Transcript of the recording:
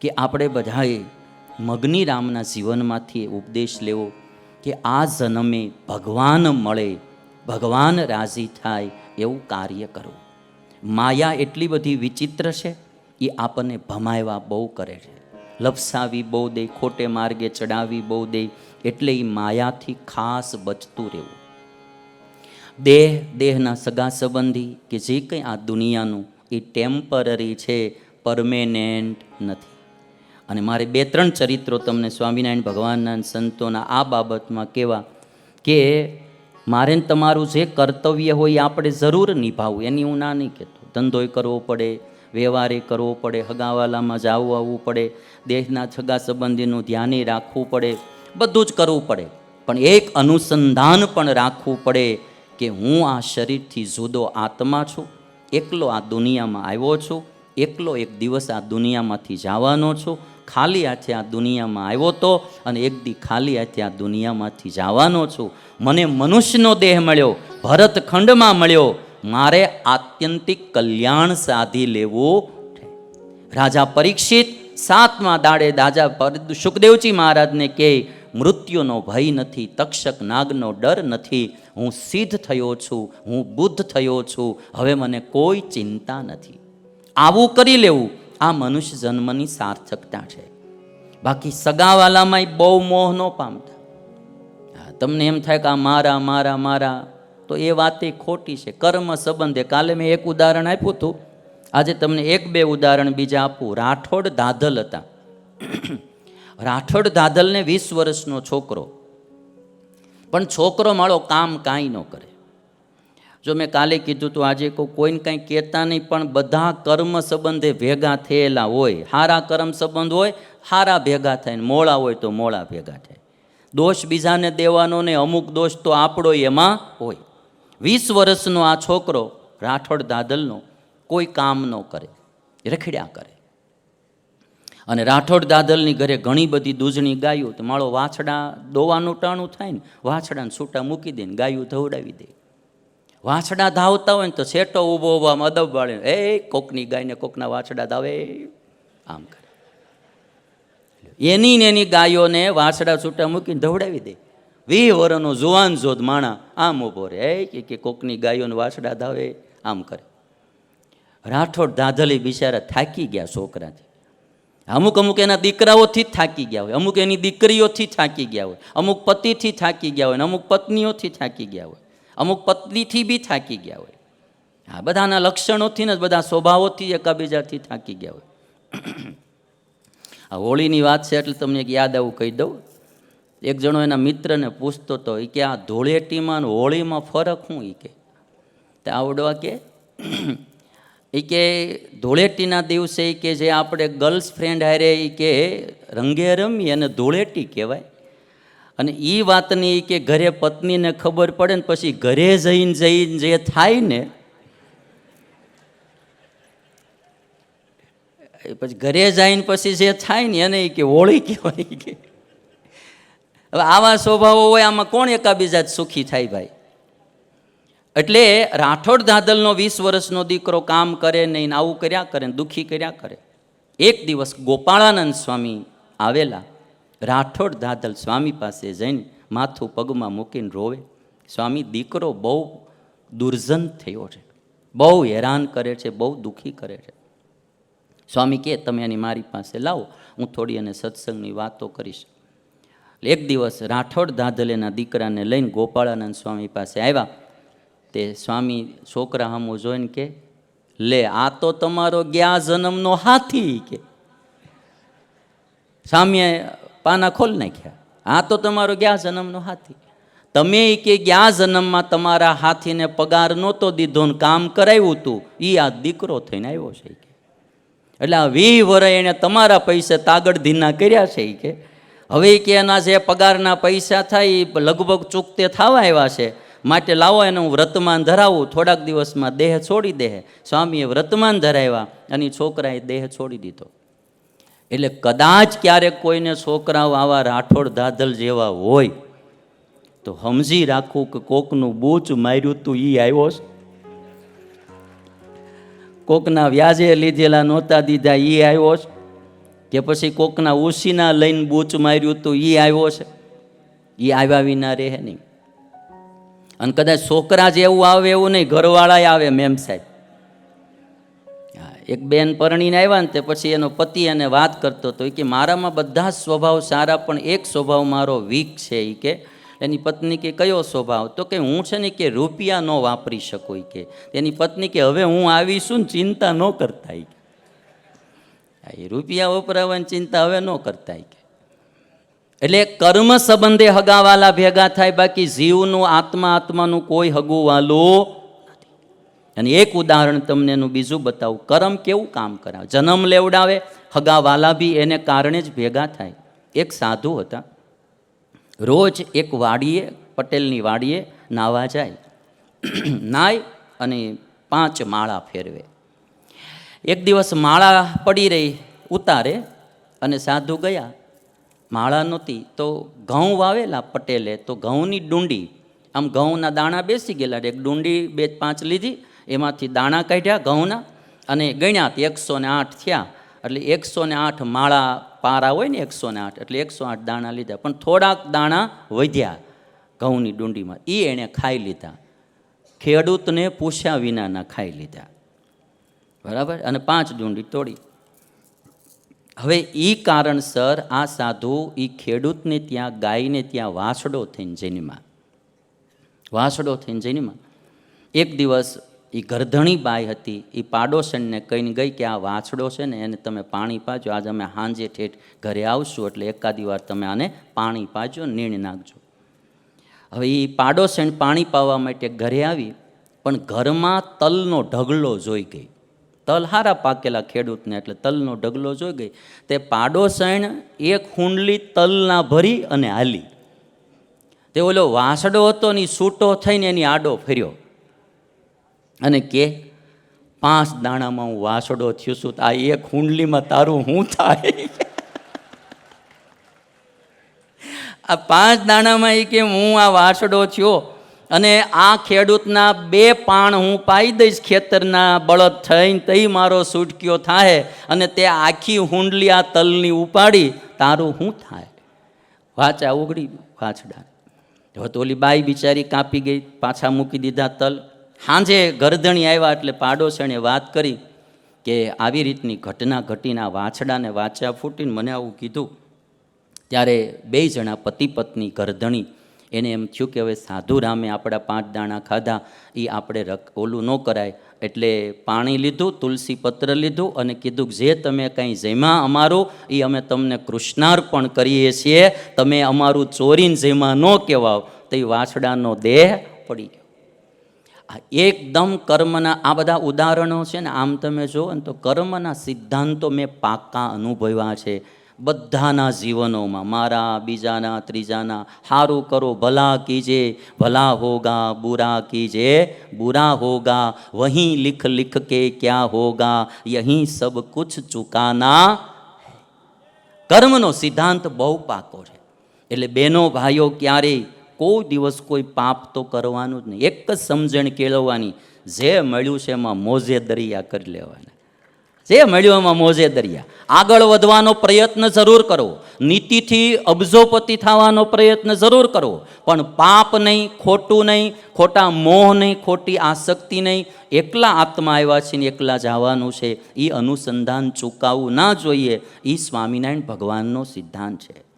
કે આપણે બધાએ મગની રામના જીવનમાંથી ઉપદેશ લેવો કે આ જન્મે ભગવાન મળે, ભગવાન રાજી થાય એવું કાર્ય કરો. માયા એટલી બધી વિચિત્ર છે, એ આપણને ભમાયવા બહુ કરે છે. લપસાવી બહુ દે, ખોટે માર્ગે ચડાવી બહુ દે, એટલે એ માયાથી ખાસ બચતું રહેવું. દેહ, દેહના સગા સંબંધી કે જે કંઈ આ દુનિયાનું એ ટેમ્પરરી છે, પરમેનન્ટ નથી. અને મારે બે ત્રણ ચરિત્રો તમને સ્વામિનારાયણ ભગવાનના સંતોના આ બાબતમાં કહેવા કે મારે તમારું જે કર્તવ્ય હોય આપણે જરૂર નિભાવવું એની હું ના નહીં કહેતો. ધંધોય કરવો પડે, વ્યવહારે કરવો પડે, હગાવાલામાં જાવું આવવું પડે દેશના છગા સંબંધીનું ધ્યાને રાખવું પડે, બધું જ કરવું પડે. પણ એક અનુસંધાન પણ રાખવું પડે કે હું આ શરીરથી જુદો આત્મા છું, એકલો આ દુનિયામાં આવ્યો છું, એકલો એક દિવસ આ દુનિયામાંથી જવાનો છું ખાલી હાથે આ દુનિયામાં આવ્યો તો અને એક દી ખાલી હાથે આ દુનિયામાંથી જવાનો છું. મને મનુષ્યનો દેહ મળ્યો ભરતખંડમાં મળ્યો. મારે આત્યંતિક કલ્યાણ સાધી લેવું રાજા પરીક્ષિત સાતમા દાડે દાજા સુખદેવજી મહારાજને કહે મૃત્યુનો ભય નથી, તક્ષક નાગનો ડર નથી. હું સિદ્ધ થયો છું, હું બુદ્ધ થયો છું. હવે મને કોઈ ચિંતા નથી. આવું કરી લેવું. આ મનુષ્ય જન્મની સાર્થકતા છે. બાકી સગાવાલામાંય બહુ મોહ ન પામતા. તમને એમ થાય કે આ મારા મારા મારા, તો એ વાતે ખોટી છે. કર્મ સંબંધે કાલે મેં એક ઉદાહરણ આપ્યું હતું. આજે તમને એક બે ઉદાહરણ બીજા આપું. રાઠોડ દાધલ હતા. રાઠોડ દાધલને વીસ વર્ષનો છોકરો. પણ છોકરો માળો કામ કાંઈ ન કરે. જો મેં કાલે કીધું તું આજે કોઈ કોઈને કંઈ કહેતા નહીં, પણ બધા કર્મ સંબંધે ભેગા થયેલા હોય. હારા કર્મ સંબંધ હોય, હારા ભેગા થાય ને મોળા હોય તો મોળા ભેગા થાય. દોષ બીજાને દેવાનો ને અમુક દોષ તો આપણો એમાં હોય. વીસ વર્ષનો આ છોકરો રાઠોડ દાદલનો કોઈ કામ ન કરે, રખડ્યા કરે. અને રાઠોડ દાદલની ઘરે ઘણી બધી દૂધણી ગાયું તો માળો વાછડા દોવાનું ટાણું થાય ને, વાછડાને છૂટા મૂકી દે ને ગાયું ધવડાવી દે. વાછડા ધાવતા હોય ને તો સેટો ઊભો ઊભો આમ અદબ વાળે એ, કોકની ગાયને કોકના વાછડા ધાવે. આમ કરે. એની ને એની ગાયોને વાછડા છૂટા મૂકીને ધવડાવી દે. વી વરનો જુવાન જોધ માણા આમ ઊભો રહે, એ, કે- કોકની ગાયોને વાછડા ધાવે. આમ કરે. રાઠોડ દાધલી બિચારા થાકી ગયા છોકરાથી. અમુક અમુક એના દીકરાઓથી થાકી ગયા હોય, અમુક એની દીકરીઓથી થાકી ગયા હોય, અમુક પતિથી થાકી ગયા હોય, અમુક પત્નીઓથી થાકી ગયા હોય. અમુક પત્નીથી બી થાકી ગયા હોય. હા બધાના લક્ષણોથી ને બધા સ્વભાવોથી એકાબીજાથી થાકી ગયા હોય. આ હોળીની વાત છે એટલે તમને એક યાદ આવું કહી દઉં. એક જણો એના મિત્રને પૂછતો હતો એ કે, આ ધૂળેટીમાં હોળીમાં ફરક શું? એ કે, તે આવડવા કે એ કે ધૂળેટીના દિવસે કે જે આપણે ગર્લ્સ ફ્રેન્ડ હારે એ કે રંગે રમીએ અને ધૂળેટી કહેવાય. અને એ વાતની કે ઘરે પત્નીને ખબર પડે ને પછી ઘરે જઈને જઈને જે થાય ને પછી ઘરે જઈને પછી જે થાય ને એને કે હોળી કહેવાય કે. હવે આવા સ્વભાવો હોય આમાં કોણ એકાબીજા જ સુખી થાય ભાઈ? એટલે રાઠોડ દાદલનો વીસ વર્ષનો દીકરો કામ કરે નહીં આવું કર્યા કરે દુઃખી કર્યા કરે. એક દિવસ ગોપાળાનંદ સ્વામી આવેલા. રાઠોડ દાદલ સ્વામી પાસે જઈને માથું પગમાં મૂકીને રોવે. સ્વામી, દીકરો બહુ દુર્જન થયો છે. બહુ હેરાન કરે છે, બહુ દુઃખી કરે છે. સ્વામી કહે, તમે એની મારી પાસે લાવો, હું થોડી એને સત્સંગની વાતો કરીશ. એક દિવસ રાઠોડ દાદલેના દીકરાને લઈને ગોપાળાનંદ સ્વામી પાસે આવ્યા. તે સ્વામી છોકરા હમો જોઈને કે લે, આ તો તમારો ગયા જન્મનો હાથી. કે સ્વામીએ પાના ખોલ નાખ્યા. આ તો તમારો ગયા જન્મનો હાથી. તમે કે ગયા જન્મમાં તમારા હાથીને પગાર નહોતો દીધો ને કામ કરાવ્યું હતું એ આ દીકરો થઈને આવ્યો છે કે. એટલે આ વી વર એણે તમારા પૈસે તાગડ ધીના કર્યા છે કે. હવે કે એના જે પગારના પૈસા થાય એ લગભગ ચૂકતે થવા આવ્યા છે. માટે લાવો એને હું વ્રતમાન ધરાવું, થોડાક દિવસમાં દેહ છોડી દે સ્વામીએ વ્રતમાન ધરાવ્યા અને છોકરાએ દેહ છોડી દીધો. એટલે કદાચ ક્યારેક કોઈને છોકરાઓ આવા રાઠોડ દાદલ જેવા હોય, તો સમજી રાખવું કે કોકનું બૂચ માર્યું તું એ આવ્યો છે. કોકના વ્યાજે લીધેલા નહોતા દીધા એ આવ્યો છે. કે પછી કોકના ઉસીના લઈને બૂચ માર્યું તો એ આવ્યો છે. એ આવ્યા વિના રહે નહીં. અને કદાચ છોકરા જેવું આવે એવું નહીં ઘરવાળાએ આવે મેમ સાહેબ. એક બેન પરણીને આવ્યા ને તે પછી એનો પતિ એને વાત કરતો હતો એ કે, મારામાં બધા જ સ્વભાવ સારા, પણ એક સ્વભાવ મારો વીક છે. એ કે, એની પત્ની કે, કયો સ્વભાવ? તો કે, હું છે ને કે રૂપિયા ન વાપરી શકું. કે એની પત્ની કે, હવે હું આવીશું ચિંતા ન કરતા. એ રૂપિયા વપરાવાની ચિંતા હવે ન કરતા. કે, એટલે કર્મ સંબંધે હગાવાલા ભેગા થાય, બાકી જીવનું આત્મા આત્માનું કોઈ હગુવાલું અને એક ઉદાહરણ તમને એનું બીજું બતાવું. કરમ કેવું કામ કરાવે? જન્મ લેવડાવે, હગા વાલા બી એને કારણે જ ભેગા થાય. એક સાધુ હતા. રોજ એક વાડીએ, પટેલની વાડીએ નાવા જાય. નાય અને પાંચ માળા ફેરવે. એક દિવસ માળા પડી રહી, ઉતારે અને સાધુ ગયા. માળા નહોતી તો ઘઉં વાવેલા પટેલે. તો ઘઉંની ડુંડી, આમ ઘઉંના દાણા બેસી ગયેલા. એક ડુંડી બે પાંચ લીધી એમાંથી દાણા કાઢ્યા ઘઉંના અને ગણ્યા તો એકસો ને આઠ થયા. એટલે એકસો ને આઠ માળા પારા હોય ને એકસો ને આઠ, એટલે એકસો આઠ દાણા લીધા. પણ થોડાક દાણા વધ્યા ઘઉંની ડુંડીમાં. એ એણે ખાઈ લીધા. ખેડૂતને પૂછ્યા વિનાના ખાઈ લીધા. બરાબર? અને પાંચ ડુંડી તોડી. હવે એ કારણસર આ સાધુ એ ખેડૂતને ત્યાં, ગાયને ત્યાં વાસડો થઈને જન્મા. વાસડો થઈને જન્મા. એક દિવસ એ ગરધણી બાઈ હતી. એ પાડોશનને કહીને ગઈ કે આ વાછડો છે ને, એને તમે પાણી પાજો. આજે અમે હાંજે ઠેઠ ઘરે આવશું એટલે એકાદી વાર તમે આને પાણી પાજો, નીણ નાખજો. હવે એ પાડોશણ પાણી પાવા માટે ઘરે આવી, પણ ઘરમાં તલનો ઢગલો જોઈ ગઈ. તલ હારા પાકેલા ખેડૂતને એટલે તલનો ઢગલો જોઈ ગઈ. તે પાડોશણ એક હુંડલી તલના ભરી અને હાલી. તે ઓલો વાસડો હતો ને છૂટો થઈને એની આડો ફર્યો. અને કે, પાંચ દાણામાં હું વાસડો થયો છું આ એક હુંડલીમાં તારું શું થાય? આ પાંચ દાણામાં એ કે, હું આ વાસડો થયો અને આ ખેડૂતના બે પાણ હું પાઈ દઈશ ખેતરના બળદ થઈને, તઈ મારો સૂટક્યો થાય અને તે આખી હુંડલી આ તલની ઉપાડી, તારું શું થાય? વાચા ઉગડી વાછડા હવે તો ઓલી બાઈ બિચારી કાપી ગઈ, પાછા મૂકી દીધા તલ. સાંજે ગરદણી આવ્યા એટલે પાડોશણે વાત કરી કે આવી રીતની ઘટના ઘટીને વાછડાને વાંચ્યા ફૂટીને મને આવું કીધું. ત્યારે બે જણા પતિ પત્ની ગરધણી એને એમ થયું કે હવે સાધુ રામે આપણા પાંચ દાણા ખાધા એ આપણે રક ઓલું ન કરાય. એટલે પાણી લીધું, તુલસી પત્ર લીધું અને કીધું જે તમે કંઈ જેમાં અમારું એ અમે તમને કૃષ્ણાર્પણ કરીએ છીએ, તમે અમારું ચોરીને જેમાં ન કહેવાવ. તો એ વાછડાનો દેહ પડી ગયો. એકદમ કર્મના આ બધા ઉદાહરણો છે ને આમ તમે જુઓ તો કર્મના સિદ્ધાંતો મેં પાક્કા અનુભવ્યા છે. બધાના જીવનોમાં મારા, બીજાના, ત્રીજાના સારું કરો, ભલા કીજે, ભલા હોગા, બુરા કીજે, બુરા હોગા, વહી લિખ લિખ કે ક્યાં હોગા, યહીં સબ કુછ ચુકાના કર્મનો સિદ્ધાંત બહુ પાકો છે. એટલે બહેનો, ભાઈઓ, ક્યારેય કોઈ દિવસ કોઈ પાપ તો કરવાનું જ નહીં. એક જ સમજણ કેળવવાની, જે મળ્યું છે એમાં મોજે દરિયા કરી લેવાના. જે મળ્યું એમાં મોજે દરિયા. આગળ વધવાનો પ્રયત્ન જરૂર કરવો નીતિથી અબજોપતિ થવાનો પ્રયત્ન જરૂર કરવો પણ પાપ નહીં, ખોટું નહીં, ખોટા મોહ નહીં, ખોટી આસક્તિ નહીં. એકલા આત્મા આવ્યા છે ને એકલા જવાનું છે. એ અનુસંધાન ચૂકાવવું ના જોઈએ. એ સ્વામિનારાયણ ભગવાનનો સિદ્ધાંત છે.